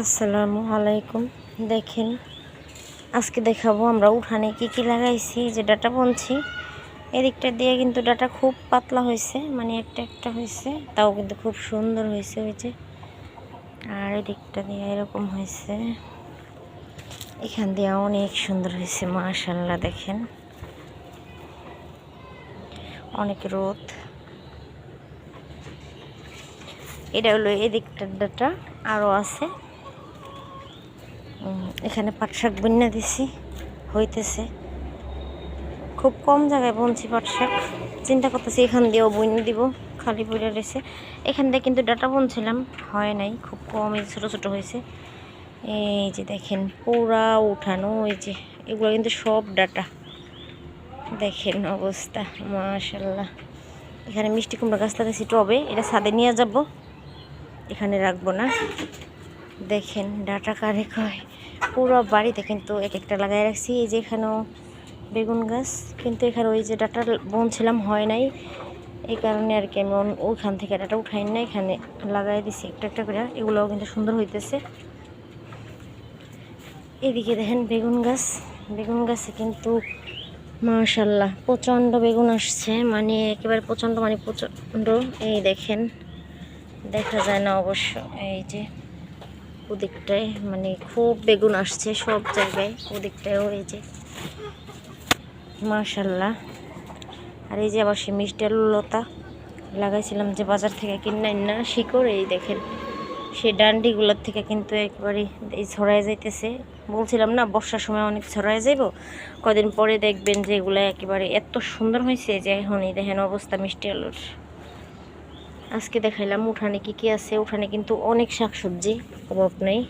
আসসালামু আলাইকুম। দেখেন, আজকে দেখাবো আমরা উঠানে কি কি লাগাইছি, যে ডাটা বুনছি। এদিকটা দিয়ে কিন্তু ডাটা খুব পাতলা হয়েছে মানে একটা একটা হয়েছে, তাও কিন্তু খুব সুন্দর হয়েছে ওই যে। আর এদিকটা দিয়ে এরকম হয়েছে। এখান দিয়ে অনেক সুন্দর হয়েছে মাশাল্লাহ দেখেন। অনেক রোদ। এটা হলো এদিকটার ডাটা আরও আছে। এখানে পাট শাক বন্যা দিছি, হইতেছে। খুব কম জায়গায় বনছি পাট শাক চিন্তা করতেছি এখান দিয়েও বন্যা দিব, খালি পড়ে রয়েছে। এখান দিয়ে কিন্তু ডাটা বনছিলাম, হয় নাই, খুব কম, এই ছোটো ছোটো হয়েছে। এই যে দেখেন, পুরা উঠানো, ওই যে, এগুলো কিন্তু সব ডাটা। দেখেন অবস্থা মাশাল্লাহ এখানে মিষ্টি কুমড়া গাছ লাগাইছি টবে, এটা ছাদে নিয়ে যাব। এখানে রাখব না। দেখেন, ডাটা কারে কয়? পুরো বাড়িতে কিন্তু এক একটা লাগাই রাখছি। এই যে এখানেও বেগুন গাছ, কিন্তু এখানে ওই যে ডাটা বনছিলাম, হয় নাই। এই কারণে আর কি আমি ওইখান থেকে ডাটা উঠাই না এখানে লাগাই দিছি একটা একটা করে। এগুলোও কিন্তু সুন্দর হইতেছে। এদিকে দেখেন বেগুন গাছ। বেগুন গাছে কিন্তু মাশাল্লাহ প্রচণ্ড বেগুন আসছে। মানে একেবারে প্রচণ্ড মানে প্রচণ্ড। এই দেখেন, দেখা যায় না অবশ্য। এই যে ওদিকটায় মানে খুব বেগুন আসছে সব জায়গায়, ওদিকটায়ও এই যে। মাশাল্লাহ। আর এই যে আবার সে মিষ্টি আলু লতা লাগাইছিলাম যে বাজার থেকে কিনে না শিকড়, এই দেখেন। সেই ডান্ডিগুলোর থেকে কিন্তু একবারে এই ছড়ায় যাইতেছে। বলছিলাম না, বর্ষার সময় অনেক ছড়ায় যাইব। কদিন পরে দেখবেন যে এগুলো একেবারে এত সুন্দর হয়েছে যে এখন এই দেখেন অবস্থা মিষ্টি আলুর। আজকে দেখাইলাম উঠানে কি কি আছে। উঠানে কিন্তু অনেক শাকসবজি অভাব নেই।